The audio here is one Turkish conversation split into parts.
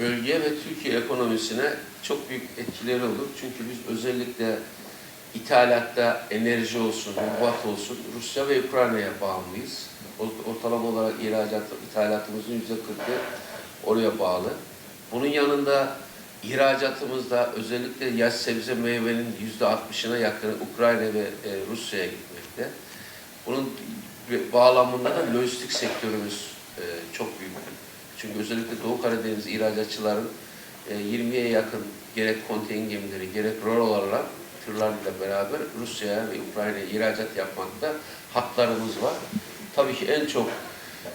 bölgeye ve Türkiye ekonomisine çok büyük etkileri olur. Çünkü biz özellikle ithalatta enerji olsun, hububat olsun Rusya ve Ukrayna'ya bağımlıyız. Ortalama olarak ihracat, ithalatımızın yüzde kırkı oraya bağlı. Bunun yanında ihracatımızda özellikle yaş sebze meyvenin yüzde altmışına yakını Ukrayna ve e, Rusya'ya gitmekte. Bunun bağlamında da lojistik sektörümüz e, çok büyük. Çünkü özellikle Doğu Karadeniz ihracatçıların e, 20'ye yakın gerek konteyner gemileri gerek rorolarla tırlarla beraber Rusya'ya ve Ukrayna'ya ihracat yapmakta hatlarımız var. Tabii ki en çok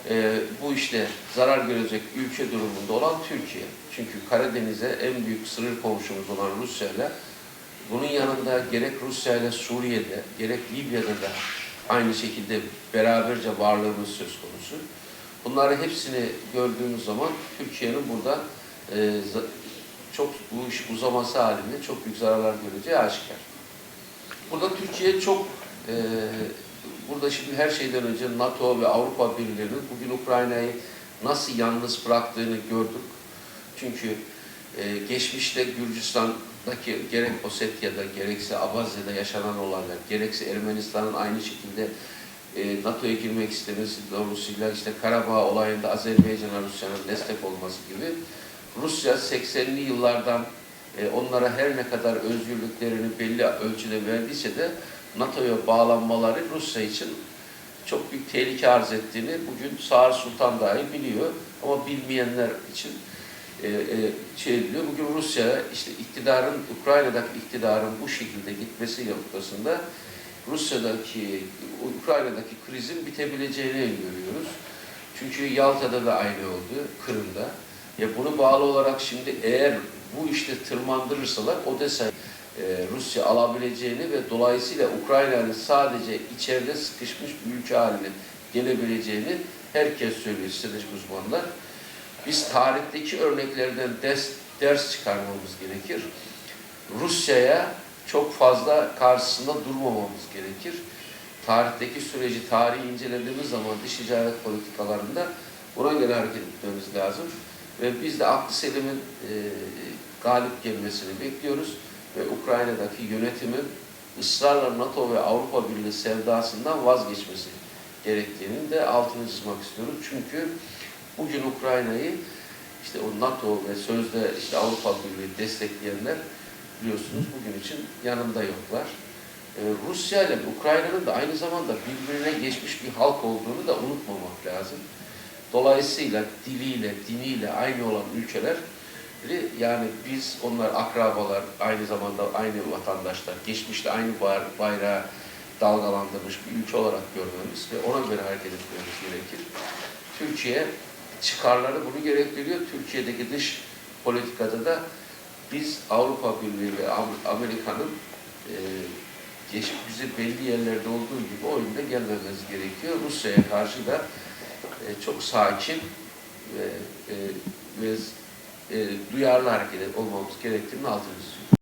e, bu işte zarar görecek ülke durumunda olan Türkiye. Çünkü Karadeniz'e en büyük sınır komşumuz olan Rusya'yla bunun yanında gerek Rusya ile Suriye'de gerek Libya'da da aynı şekilde beraberce varlığımız söz konusu. Bunları hepsini gördüğümüz zaman Türkiye'nin burada e, çok bu iş uzaması halinde çok büyük zararlar göreceği aşikar. Burada Türkiye çok e, burada şimdi her şeyden önce NATO ve Avrupa Birliği'nin bugün Ukrayna'yı nasıl yalnız bıraktığını gördük. Çünkü e, geçmişte Gürcistan'daki gerek Osetya'da gerekse Abazya'da yaşanan olaylar, gerekse Ermenistan'ın aynı şekilde e, NATO'ya girmek istemesi doğrusuyla işte Karabağ olayında Azerbaycan'a Rusya'nın destek olması gibi Rusya 80'li yıllardan e, onlara her ne kadar özgürlüklerini belli ölçüde verdiyse de NATO'ya bağlanmaları Rusya için çok büyük tehlike arz ettiğini bugün Sağır Sultan dahi biliyor. Ama bilmeyenler için e, e, şey biliyor. Bugün Rusya işte iktidarın, Ukrayna'daki iktidarın bu şekilde gitmesi noktasında Rusya'daki, Ukrayna'daki krizin bitebileceğini görüyoruz. Çünkü Yalta'da da aynı oldu, Kırım'da. Ya bunu bağlı olarak şimdi eğer bu işte tırmandırırsalar Odessa e, Rusya alabileceğini ve dolayısıyla Ukrayna'nın sadece içeride sıkışmış bir ülke haline gelebileceğini herkes söylüyor stratejik uzmanlar. Biz tarihteki örneklerden ders, ders çıkarmamız gerekir. Rusya'ya çok fazla karşısında durmamamız gerekir. Tarihteki süreci, tarihi incelediğimiz zaman dış ticaret politikalarında buna göre hareket etmemiz lazım. Ve biz de aklı selimin e, galip gelmesini bekliyoruz. Ve Ukrayna'daki yönetimin ısrarla NATO ve Avrupa Birliği sevdasından vazgeçmesi gerektiğinin de altını çizmek istiyoruz. Çünkü bugün Ukrayna'yı işte o NATO ve sözde işte Avrupa Birliği destekleyenler biliyorsunuz bugün için yanında yoklar. Ee, Rusya ile Ukrayna'nın da aynı zamanda birbirine geçmiş bir halk olduğunu da unutmamak lazım. Dolayısıyla diliyle, diniyle aynı olan ülkeler yani biz onlar akrabalar, aynı zamanda aynı vatandaşlar, geçmişte aynı bay- bayrağı dalgalandırmış bir ülke olarak görmemiz ve ona göre hareket etmemiz gerekir. Türkiye çıkarları bunu gerektiriyor. Türkiye'deki dış politikada da biz Avrupa Birliği ve Am- Amerika'nın e, geç, bize belli yerlerde olduğu gibi oyunda gelmemiz gerekiyor. Rusya'ya karşı da e, çok sakin ve, e, ve e, duyarlı hareket olmamız gerektiğini altını çiziyor.